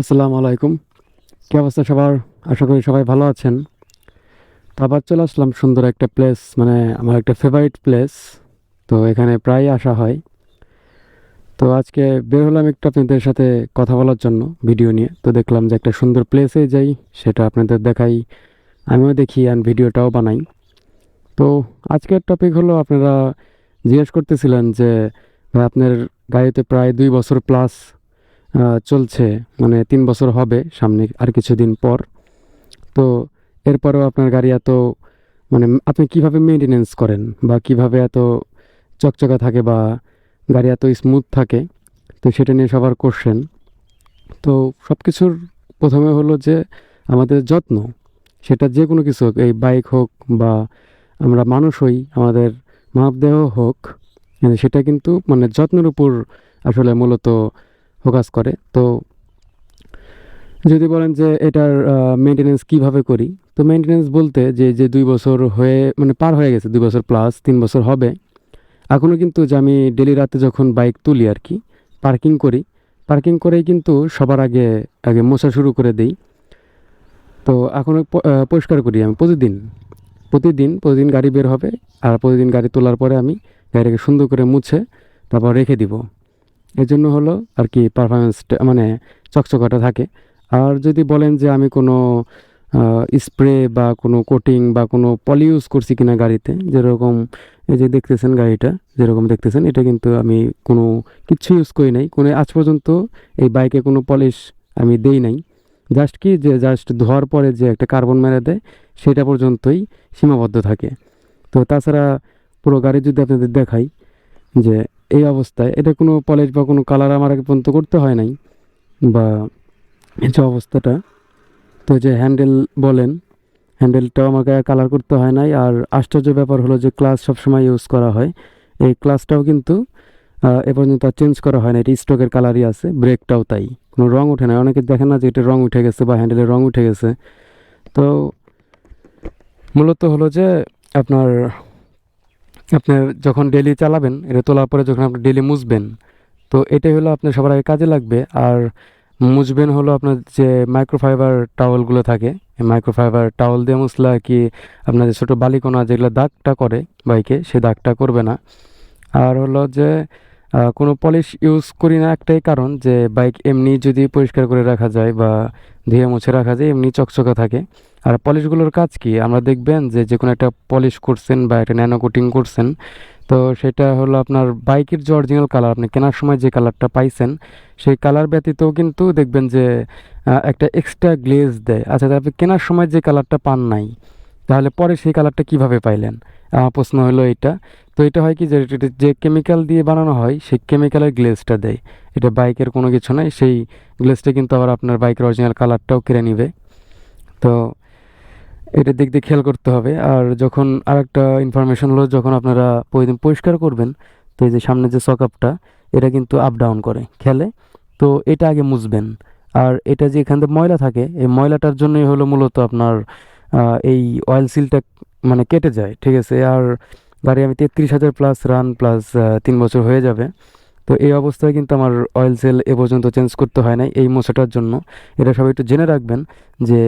আসসালামু আলাইকুম। কী অবস্থা সবার? আশা করি সবাই ভালো আছেন। তো আবার চলে আসলাম সুন্দর একটা প্লেস মানে আমার একটা ফেভারিট প্লেস তো এখানে প্রায় আসা হয়। তো আজকে বের হলাম একটু আপনাদের সাথে কথা বলার জন্য ভিডিও নিয়ে। তো দেখলাম যে একটা সুন্দর প্লেসে যাই, সেটা আপনাদের দেখাই। আমিও দেখি আর ভিডিওটাও বানাই। তো আজকের টপিক হলো, আপনারা জিজ্ঞেস করতেছিলেন যে আপনার গাড়িতে প্রায় দুই বছর প্লাস চলছে মানে তিন বছর হবে সামনে আর কিছুদিন পর। তো এরপরেও আপনার গাড়ি এত মানে আপনি কীভাবে মেনটেনেন্স করেন বা কীভাবে এত চকচকা থাকে বা গাড়ি এত স্মুথ থাকে, তো সেটা নিয়ে সবার কোশ্চেন তো সব কিছুর প্রথমে হলো যে আমাদের যত্ন, সেটা যে কোনো কিছু হোক, এই বাইক হোক বা আমরা মানুষ হই, আমাদের মানবদেহ হোক, সেটা কিন্তু মানে যত্নের উপর আসলে মূলত ফোকাস করে। তো যদি বলেন যে এটার মেনটেনেন্স কীভাবে করি? তো মেনটেনেন্স বলতে যে যে দুই বছর হয়ে মানে পার হয়ে গেছে, দুই বছর প্লাস তিন বছর হবে এখনও কিন্তু যে আমি ডেলি রাতে যখন বাইক তুলি আর কি পার্কিং করি পার্কিং করেই কিন্তু সবার আগে আগে মোছা শুরু করে দেই। তো এখনও পরিষ্কার করি আমি প্রতিদিন। প্রতিদিন প্রতিদিন গাড়ি বের হবে, আর প্রতিদিন গাড়ি তোলার পরে আমি গাড়িটাকে সুন্দর করে মুছে, তারপর রেখে দিব। এর জন্য হলো আর কি পারফরমেন্সটা মানে চকচকাটা থাকে। আর যদি বলেন যে আমি কোনো স্প্রে বা কোনো কোটিং বা কোনো পলি ইউজ করছি কিনা গাড়িতে, যেরকম এই যে দেখতেছেন গাড়িটা, যেরকম দেখতেছেন, এটা কিন্তু আমি কোনো কিচ্ছু ইউজ করি নাই। কোনো আজ পর্যন্ত এই বাইকে কোনো পলিশ আমি দেই নাই। জাস্ট কি যে জাস্ট ধোয়ার পরে যে একটা কার্বন মেরে দেয়, সেটা পর্যন্তই সীমাবদ্ধ থাকে। তো তাছাড়া পুরো গাড়ি যদি আপনাদের দেখাই যে এই অবস্থায়। এটা কোনো পলিশ বা কোনো কালার আমার আগে পর্যন্ত করতে হয় নাই, বা এই যে অবস্থাটা। তো যে হ্যান্ডেল বলেন হ্যান্ডেলটাও আমাকে কালার করতে হয় নাই। আর আশ্চর্য ব্যাপার হলো যে ক্লাস সবসময় ইউজ করা হয়। এই ক্লাসটাও কিন্তু এ পর্যন্ত আর চেঞ্জ করা হয় না এটা স্টকের কালারই আছে ব্রেকটাও তাই। কোনো রং ওঠে না অনেকে দেখেন না যে এটা রং উঠে গেছে বা হ্যান্ডেলের রং উঠে গেছে। তো মূলত হলো যে আপনার আপনার যখন ডেলি চালাবেন, এটা তোলার পরে যখন আপনি ডেলি মুছবেন, তো এটাই হলো আপনার সবার আগে কাজে লাগবে। আর মুছবেন হলো আপনার যে মাইক্রোফাইবার টাওয়েলগুলো থাকে মাইক্রোফাইবার টাওয়েল দিয়ে মুছলে আর কি আপনার যে ছোটো বালিকোনা যেগুলো দাগটা করে বাইকে, সে দাগটা করবে না। আর হলো যে কোনো পলিশ ইউজ করি না একটাই কারণ যে বাইক এমনি যদি পরিষ্কার করে রাখা যায় বা ধুয়ে মুছে রাখা যায়, এমনি চকচকে থাকে। আর পলিশগুলোর কাজ কি? আমরা দেখবেন যে যে কোনো একটা পলিশ করছেন বা একটা ন্যানো কোটিং করছেন, তো সেটা হলো আপনার বাইকের যে অরিজিনাল কালার আপনি কেনার সময় যে কালারটা পাইছেন, সেই কালার ব্যতীতও কিন্তু দেখবেন যে একটা এক্সট্রা গ্লেজ দেয়। আচ্ছা আপনি কেনার সময় যে কালারটা পান নাই তাহলে পরে সেই কালারটা কীভাবে পাইলেন? আমার প্রশ্ন হলো এটা তো এটা হয় কি যে যে কেমিক্যাল দিয়ে বানানো হয়, সেই কেমিক্যালের গ্লেজটা দেয়। এটা বাইকের কোনো কিছু নয়, সেই গ্লেজটা কিন্তু আবার আপনার বাইকের অরিজিনাল কালারটাও কেড়ে নিবে। তো এটার দিক দিয়ে খেয়াল করতে হবে। আর যখন আর একটা ইনফরমেশন হলো, যখন আপনারা প্রতিদিন পরিষ্কার করবেন, তো এই যে সামনে যে সকাপটা এটা কিন্তু আপ ডাউন করে, খেলে। তো এটা আগে মুছবেন। আর এটা যে এখান থেকে ময়লা থাকে, এই ময়লাটার জন্যই হলো মূলত আপনার এই অয়েল সিলটা মানে কেটে যায়, ঠিক আছে? আর গাড়ি আমি তেত্রিশ হাজার প্লাস রান প্লাস তিন বছর হয়ে যাবে। তো এই অবস্থায় কিন্তু আমার অয়েল সেল এ পর্যন্ত চেঞ্জ করতে হয় নাই এই মশাটার জন্য। এটা সবাই একটু জেনে রাখবেন যে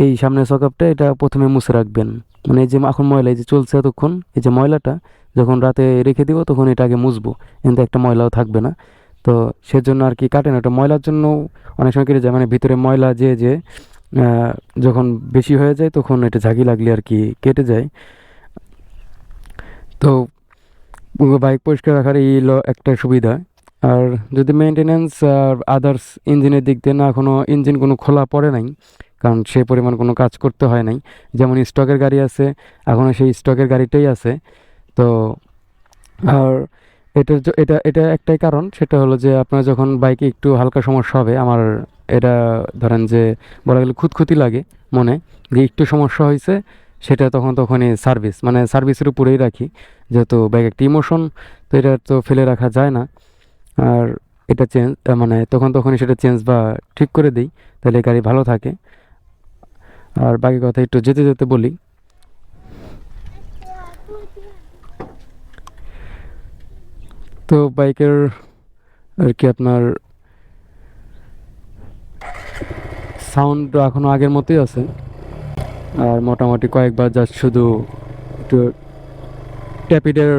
এই সামনের সকাপটা এটা প্রথমে মুছে রাখবেন। মানে এই যে এখন ময়লা, এই যে চলছে এতক্ষণ, এই যে ময়লাটা, যখন রাতে রেখে দিব, তখন এটা আগে মুছবো। কিন্তু একটা ময়লাও থাকবে না। তো সেজন্য আর কি কাটে না। ওটা ময়লার জন্য অনেক সময় কেটে যায়। মানে ভিতরে ময়লা যে যে যখন বেশি হয়ে যায় তখন এটা ঝাঁকি লাগলে আর কি কেটে যায়। তো বাইক পরিষ্কার রাখার এই একটা সুবিধা। আর যদি মেনটেনেন্স আর আদার্স ইঞ্জিনের দিক দিয়ে না এখনও ইঞ্জিন কোনো খোলা পড়ে নাই, কারণ সে পরিমাণ কোনো কাজ করতে হয় নাই। যেমন স্টকের গাড়ি আছে এখনও সেই স্টকের গাড়িটাই আছে। তো আর এটার জ- এটা এটা একটাই কারণ, সেটা হলো যে আপনার যখন বাইকে একটু হালকা সমস্যা হবে, আমার এটা ধরেন যে বলা গেলে খুঁতখুতি লাগে মনে, যে একটু সমস্যা হয়েছে, সেটা তখন তখনই সার্ভিস মানে সার্ভিসের উপরেই রাখি। যেহেতু বাইক একটা ইমোশন তো এটা তো ফেলে রাখা যায় না। আর এটা চেঞ্জ মানে তখন তখনই সেটা চেঞ্জ বা ঠিক করে দিই, তাহলে গাড়ি ভালো থাকে। আর বাকি কথা একটু যেতে যেতে বলি। তো বাইকের আর কি আপনার সাউন্ড এখনও আগের মতোই আছে। আর মোটামুটি কয়েকবার জাস্ট শুধু একটু ট্যাপিডের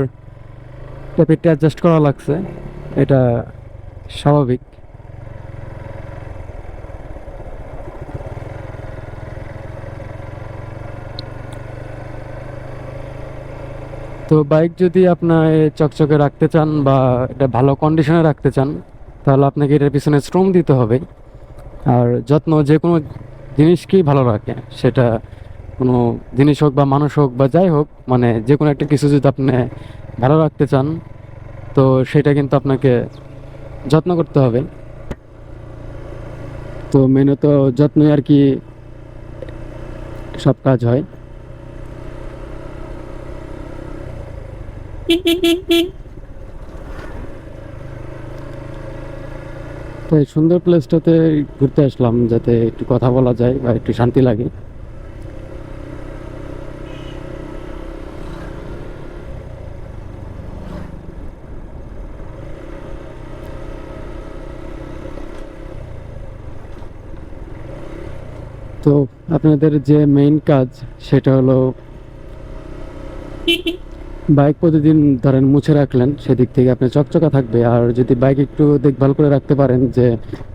ট্যাপিডটা অ্যাডজাস্ট করা লাগছে। এটা স্বাভাবিক। তো বাইক যদি আপনার চকচকে রাখতে চান বা এটা ভালো কন্ডিশনে রাখতে চান, তাহলে আপনাকে এটার পিছনে শ্রম দিতে হবে। আর যত্ন যে কোনো জিনিসকেই ভালো রাখে। সেটা কোনো জিনিস হোক বা মানুষ হোক বা যাই হোক মানে যে কোনো একটা কিছু যদি আপনি ভালো রাখতে চান, তো সেটা কিন্তু আপনাকে যত্ন করতে হবে। তো মেনে তো যত্নই আর কি সব কাজ হয়। তো এই সুন্দর প্লেসটাতে ঘুরতে আসলাম যাতে একটু কথা বলা যায় বা একটু শান্তি লাগে। তো আপনাদের যে মেইন কাজ সেটা হলো বাইক প্রতিদিন ধরেন মুছে রাখলেন, সেদিক থেকে আপনি চকচকা থাকবে। আর যদি বাইক একটু দেখভাল করে রাখতে পারেন, যে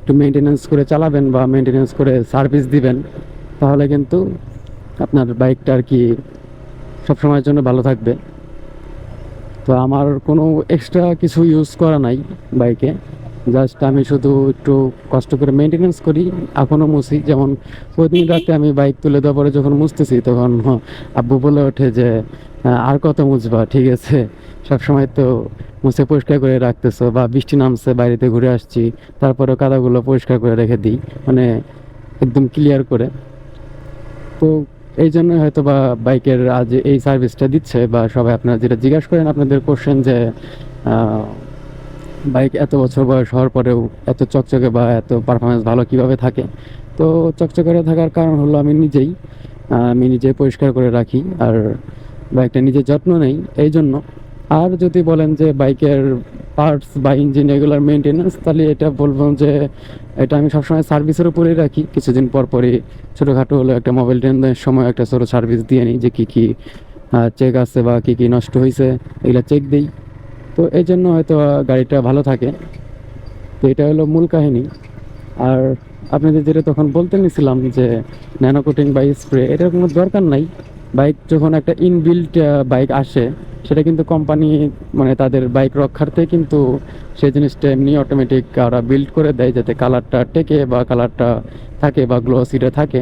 একটু মেনটেনেন্স করে চালাবেন বা মেনটেনেন্স করে সার্ভিস দিবেন, তাহলে কিন্তু আপনার বাইকটা আর কি সবসময়ের জন্য ভালো থাকবে। তো আমার কোনো এক্সট্রা কিছু ইউজ করা নাই বাইকে। জাস্ট আমি শুধু একটু কষ্ট করে মেনটেনেন্স করি এখনও মুছি। যেমন প্রতিদিন রাতে আমি বাইক তুলে দেওয়ার পরে যখন মুছতেছি, তখন আব্বু বলে ওঠে যে আর কত মুছবা? ঠিক আছে। সবসময় তো মুছে পরিষ্কার করে রাখতেছো বা বৃষ্টি নামছে বাইরেতে ঘুরে আসছি। তারপরে কাদাগুলো পরিষ্কার করে রেখে দিই। মানে একদম ক্লিয়ার করে। তো এই জন্য হয়তো বা বাইকের আজ এই সার্ভিসটা দিচ্ছে বা সবাই আপনারা যেটা জিজ্ঞাসা করেন আপনাদের কোশ্চেন যে বাইক এত বছর বয়স হওয়ার পরেও এত চকচকে বা এত পারফরমেন্স ভালো কীভাবে থাকে? তো চকচকে থাকার কারণ হলো আমি নিজেই আমি নিজে পরিষ্কার করে রাখি আর বাইকটা নিজে যত্ন নেই। এই জন্য আর যদি বলেন যে বাইকের পার্টস বা ইঞ্জিন এগুলোর মেনটেনেন্স তাহলে এটা বলব যে এটা আমি সবসময় সার্ভিসের উপরেই রাখি। কিছুদিন পর পরই ছোটোখাটো হলো একটা মোবাইল ট্রেনের সময় একটা ছোটো সার্ভিস দিয়ে নিই যে কী কী চেক আছে বা কী কী নষ্ট হয়েছে এগুলো চেক দিই। তো এই জন্য হয়তো গাড়িটা ভালো থাকে। তো এটা হলো মূল কাহিনী। আর আপনাদের যেটা তখন বলতে নিছিলাম যে ন্যানো কোটিং বা স্প্রে, এটার কোনো দরকার নাই। বাইক যখন একটা ইনবিল্ট বাইক আসে, সেটা কিন্তু কোম্পানি মানে তাদের বাইক রক্ষার্থে কিন্তু সেই জিনিসটা এমনি অটোমেটিক ওরা বিল্ড করে দেয়, যাতে কালারটা টেকে বা কালারটা থাকে বা গ্লোসিটা থাকে।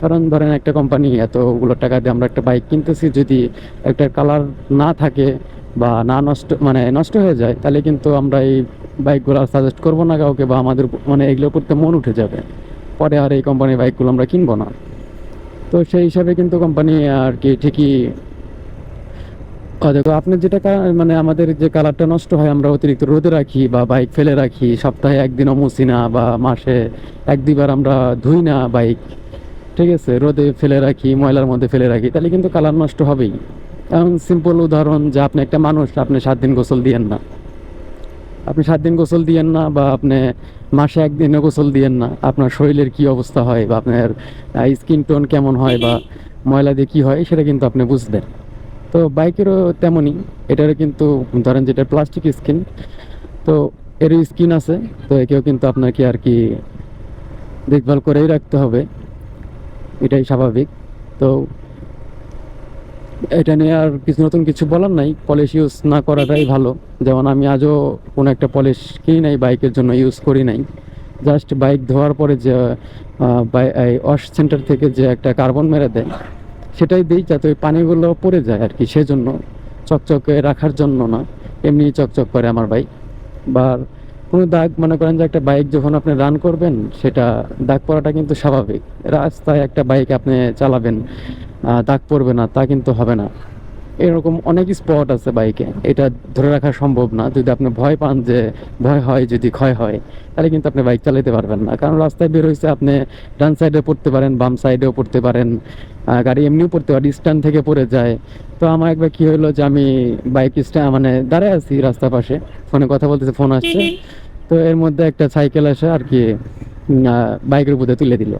কারণ ধরেন একটা কোম্পানি এতগুলো টাকা দিয়ে আমরা একটা বাইক কিনতেছি, যদি একটা কালার না থাকে বা না নষ্ট মানে নষ্ট হয়ে যায়, তাহলে কিন্তু আমরা এই বাইকগুলো আর সাজেস্ট করব না কাউকে বা আমাদের মানে এগুলো করতে মন উঠে যাবে। পরে আর এই কোম্পানির বাইকগুলো আমরা কিনবো না। তো সেই হিসাবে কিন্তু কোম্পানি আর কি ঠিকই দেখো আপনার যেটা মানে আমাদের যে কালারটা নষ্ট হয়, আমরা অতিরিক্ত রোদে রাখি বা বাইক ফেলে রাখি, সপ্তাহে একদিনও মুছি না বা মাসে এক দুইবার আমরা ধুই না বাইক ঠিক আছে, রোদে ফেলে রাখি, ময়লার মধ্যে ফেলে রাখি, তাহলে কিন্তু কালার নষ্ট হবেই। এমন সিম্পল উদাহরণ যে আপনি একটা মানুষ, আপনি সাত দিন গোসল দিয়েন না। আপনি সাত দিন গোসল দিয়েন না বা আপনি মাসে একদিনও গোসল দিয়েন না, আপনার শরীরের কি অবস্থা হয় বা আপনার স্কিন টোন কেমন হয় বা ময়লা দিয়ে কী হয়, সেটা কিন্তু আপনি বুঝবেন। তো বাইকেরও তেমনই, এটারও কিন্তু ধরেন যেটা প্লাস্টিক স্কিন তো এর স্কিন আছে, তো একেও কিন্তু আপনাকে আর কি দেখভাল করেই রাখতে হবে। এটাই স্বাভাবিক। তো এটা নিয়ে আর কিছু নতুন কিছু বলার নাই। পলিশ ইউজ না করাটাই ভালো। যেমন আমি আজও কোনো একটা পলিশ কিনি নাই বাইকের জন্য ইউজ করি নাই। জাস্ট বাইক ধোয়ার পরে যে ওয়াশ সেন্টার থেকে যে একটা কার্বন মেরে দেয়, সেটাই দিই যাতে ওই পানিগুলো পড়ে যায় আর কি। সেজন্য চকচকে রাখার জন্য না, এমনি চকচক করে আমার বাইক বা কোনো দাগ মনে করেন যে একটা বাইক যখন আপনি রান করবেন, সেটা দাগ পড়াটা কিন্তু স্বাভাবিক। রাস্তায় একটা বাইক আপনি চালাবেন দাগ পড়বে না, তা কিন্তু হবে না। এরকম অনেক স্পট আছে বাইকে এটা ধরে রাখা সম্ভব না। যদি আপনি ভয় পান যে ভয় হয়, যদি ক্ষয় হয়, তাহলে কিন্তু আপনি বাইক চালাতে পারবেন না। কারণ রাস্তায় বের হয়েছে আপনি ডান সাইডে পড়তে পারেন, বাম সাইডেও পড়তে পারেন গাড়ি এমনিও পড়তে পারে স্ট্যান্ড থেকে পড়ে যায়। তো আমার একবার কি হলো যে আমি বাইক স্ট্যান্ড মানে দাঁড়ায় আছি রাস্তার পাশে। ফোনে কথা বলতেছে, ফোন আসছে। তো এর মধ্যে একটা সাইকেল আসে আর কি বাইকের উপরে তুলে দিল।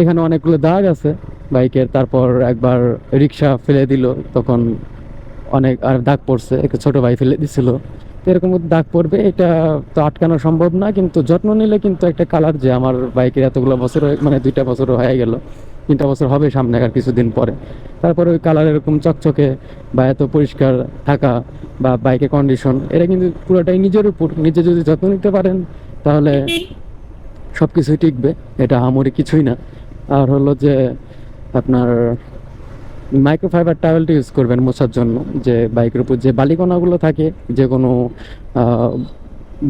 এখানে অনেকগুলো দাগ আছে। বাইকের তারপর একবার রিক্সা ফেলে দিল, তখন অনেক আর দাগ পড়ছে একটা ছোট ভাই ফেলে দিছিল। এরকম দাগ পড়বে, এটা তো আটকানো সম্ভব না, কিন্তু যত্ন নিলে কিন্তু একটা কালার যে আমার বাইকের এতগুলো বছর মানে দুইটা বছর হয়ে গেল, তিনটা বছর হবে সামনে আর কিছুদিন পরে। তারপরে ওই কালার এরকম চকচকে বা এত পরিষ্কার থাকা বা বাইকের কন্ডিশন এটা কিন্তু পুরোটাই নিজের উপর। নিজে যদি যত্ন নিতে পারেন, তাহলে সব কিছুই টিকবে, এটা আমরি কিছুই না। আর হলো যে আপনার মাইক্রোফাইবার টাওয়েলটা ইউজ করবেন মোছার জন্য। যে বাইকের উপর যে বালিকণাগুলো থাকে, যে কোনো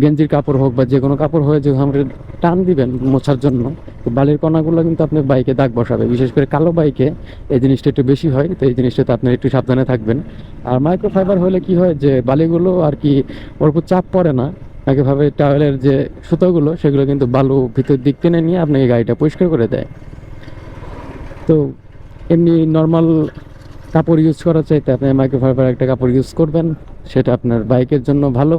গেঞ্জির কাপড় হোক বা যে কোনো কাপড় হয়ে যে আমরা টান দিবেন মোছার জন্য, তো বালির কণাগুলো কিন্তু আপনার বাইকে দাগ বসাবে। বিশেষ করে কালো বাইকে এই জিনিসটা একটু বেশি হয়, তো এই জিনিসটাতে আপনার একটু সাবধানে থাকবেন। আর মাইক্রোফাইবার হলে কি হয় যে বালিগুলো আর কি ওর উপর চাপ পড়ে না, একইভাবে টাওয়েলের যে সুতোগুলো, সেগুলো কিন্তু বালু ভিতর দিক টেনে নিয়ে আপনাকে গাড়িটা পরিষ্কার করে দেয়। তো এমনি নর্মাল কাপড় ইউজ করার চাইতে আপনি মাইক্রোফাইবার একটা কাপড় ইউজ করবেন, সেটা আপনার বাইকের জন্য ভালো।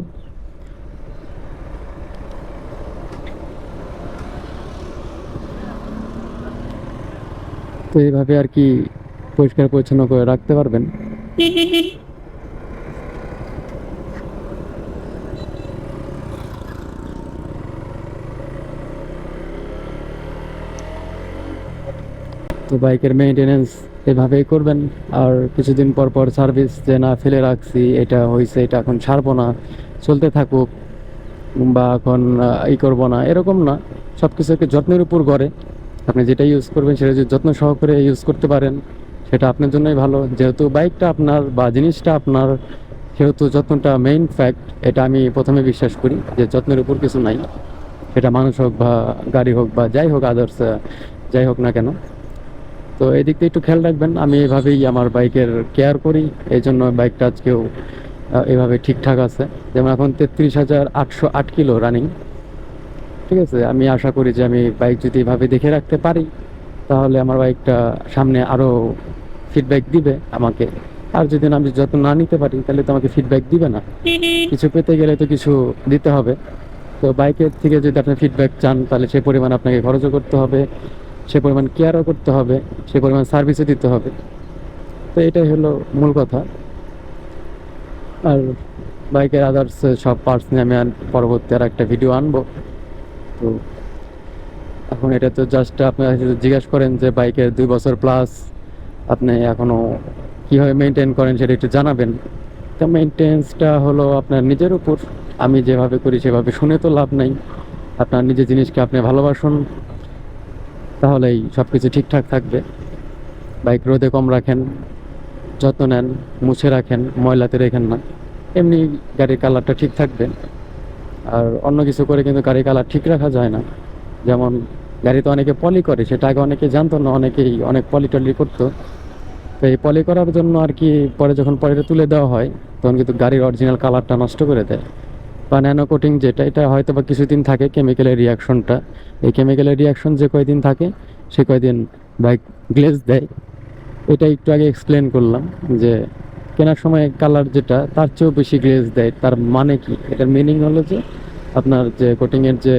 তো এইভাবে আর কি পরিষ্কার পরিচ্ছন্ন করে রাখতে পারবেন। তো বাইকের মেনটেনেন্স এভাবেই করবেন। আর কিছুদিন পর পর সার্ভিস যে, না, ফেলে রাখছি, এটা হয়েছে এটা এখন ছাড়বো না, চলতে থাকুক, বা এখন ই করব না। এরকম না সব কিছুকে যত্নের উপর গড়ে। আপনি যেটা ইউজ করবেন, সেটা যদি যত্ন সহকারে ইউজ করতে পারেন, সেটা আপনার জন্যই ভালো। যেহেতু বাইকটা আপনার বা জিনিসটা আপনার, সেহেতু যত্নটা মেইন ফ্যাক্ট এটা আমি প্রথমে বিশ্বাস করি যে, যত্নের উপর কিছু নাই। সেটা মানুষ হোক বা গাড়ি হোক বা যাই হোক আদার্স যাই হোক না কেন। তো এই দিকটা একটু খেয়াল রাখবেন। আমি এভাবেই আমার বাইকের কেয়ার করি। এই জন্য বাইকটা আজকেও এভাবে ঠিকঠাক আছে। যেমন এখন তেত্রিশ হাজার আটশো আট কিলো রানিং ঠিক আছে? আমি আশা করি যে আমি বাইক যদি এভাবে দেখে রাখতে পারি, তাহলে আমার বাইকটা সামনে আরও ফিডব্যাক দিবে আমাকে। আর যদি আমি যত না নিতে পারি, তাহলে তো আমাকে ফিডব্যাক দিবে না। কিছু পেতে গেলে তো কিছু দিতে হবে। তো বাইকের থেকে যদি আপনি ফিডব্যাক চান, তাহলে সে পরিমাণ আপনাকে খরচও করতে হবে। সে পরিমাণ কেয়ারও করতে হবে, সে পরিমাণ সার্ভিসও দিতে হবে। তো এটাই হলো মূল কথা। আর বাইকের আদার্স সব পার্টস নিয়ে আমি পরবর্তী আর একটা ভিডিও আনব। তো এখন এটা তো জাস্ট আপনারা জিজ্ঞেস করেন যে বাইকের দুই বছর প্লাস আপনি এখনও কীভাবে মেনটেন করেন সেটা একটু জানাবেন। তো মেনটেন্সটা হলো আপনার নিজের উপর। আমি যেভাবে করি সেভাবে শুনে তো লাভ নেই। আপনার নিজের জিনিসকে আপনি ভালোবাসুন। তাহলেই সব কিছু ঠিকঠাক থাকবে। বাইক রোদে কম রাখেন, যত্ন নেন, মুছে রাখেন, ময়লাতে রেখেন না। এমনি গাড়ির কালারটা ঠিক থাকবে। আর অন্য কিছু করে কিন্তু গাড়ির কালার ঠিক রাখা যায় না। যেমন গাড়িতে অনেকে পলি করে, সেটা আগে অনেকে জানতো না, অনেকেই অনেক পলি টলি করতো। তো এই পলি করার জন্য আর কি পরে যখন পলিটা তুলে দেওয়া হয়, তখন কিন্তু গাড়ির অরিজিনাল কালারটা নষ্ট করে দেয়। বা ন্যানো কোটিং যেটা, এটা হয়তো বা কিছুদিন থাকে কেমিক্যালের রিয়াকশনটা এই কেমিক্যালের রিয়াকশন যে কয়দিন থাকে, সে কয়দিন বাইক গ্লেজ দেয়। এটা একটু আগে এক্সপ্লেন করলাম যে কেনার সময় কালার যেটা, তার চেয়েও বেশি গ্লেজ দেয়। তার মানে কি? এটার মিনিং হলো যে আপনার যে কোটিংয়ের যে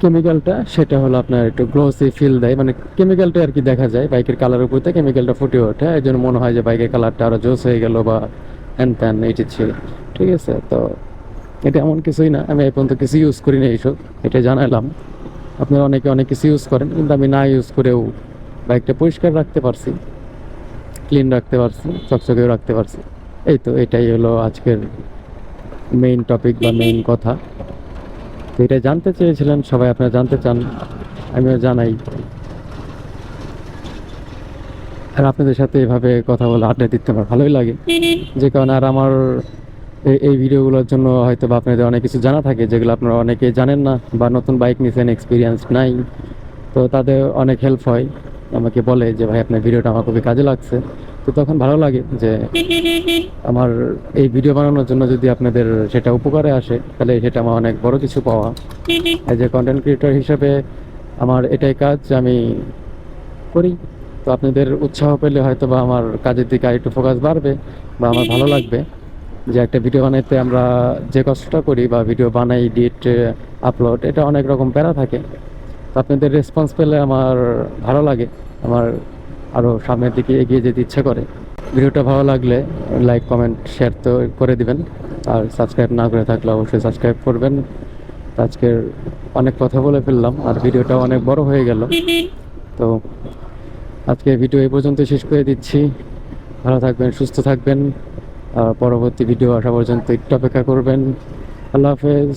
কেমিক্যালটা সেটা হলো আপনার একটু গ্লোসি ফিল দেয়। মানে কেমিক্যালটা আর কি দেখা যায়, বাইকের কালার উপর কেমিক্যালটা ফুটে ওঠে। এই জন্য মনে হয় যে বাইকের কালারটা আরও জোস হয়ে গেল বা হ্যান ত্যান এইটি ছিল। ঠিক আছে, তো এটা এমন কিছুই না, আমি এই পর্যন্ত কিছু ইউজ করি না এইসব, এটা জানালাম। আপনারা অনেকে অনেক কিছু ইউজ করেন, কিন্তু আমি না ইউজ করেও বাইকটা পরিষ্কার রাখতে পারছি ক্লিন রাখতে পারছি, চকচকেও রাখতে পারছি। এই তো, এটাই হলো আজকের মেইন টপিক বা মেইন কথা। তো এটা জানতে চেয়েছিলেন, সবাই আপনারা জানতে চান, আমিও জানাই। আর আপনাদের সাথে এভাবে কথা বলে আড্ডা দিতে আমার ভালোই লাগে। যে কারণে আর আমার এই- এই ভিডিওগুলোর জন্য হয়তো বা আপনাদের অনেক কিছু জানা থাকে, যেগুলো আপনারা অনেকে জানেন না বা নতুন বাইক নিছেন এক্সপিরিয়েন্স নাই। তো তাদের অনেক হেল্প হয়। আমাকে বলে যে, ভাই, আপনার ভিডিওটা আমার খুবই কাজে লাগছে। তো তখন ভালো লাগে যে, আমার এই ভিডিও বানানোর জন্য যদি আপনাদের সেটা উপকারে আসে, তাহলে সেটা আমার অনেক বড় কিছু পাওয়া। এজ এ কন্টেন্ট ক্রিয়েটর হিসাবে আমার এটাই কাজ, আমি করি। তো আপনাদের উৎসাহ পেলে হয়তো বা আমার কাজের দিকে আর একটু ফোকাস বাড়বে বা আমার ভালো লাগবে যে একটা ভিডিও বানাইতে আমরা যে কষ্টটা করি বা ভিডিও বানাই এডিট আপলোড এটা অনেক রকম প্যারা থাকে। তো আপনাদের রেসপন্স পেলে আমার ভালো লাগে, আমার আরও সামনের দিকে এগিয়ে যেতে ইচ্ছে করে। ভিডিওটা ভালো লাগলে লাইক কমেন্ট শেয়ার তো করে দিবেন। আর সাবস্ক্রাইব না করে থাকলে অবশ্যই সাবস্ক্রাইব করবেন। আজকের অনেক কথা বলে ফেললাম, আর ভিডিওটা অনেক বড় হয়ে গেল। তো আজকে ভিডিও এই পর্যন্ত শেষ করে দিচ্ছি। ভালো থাকবেন, সুস্থ থাকবেন। পরবর্তী ভিডিও আসা পর্যন্ত একটু অপেক্ষা করবেন। আল্লাহ হাফেজ।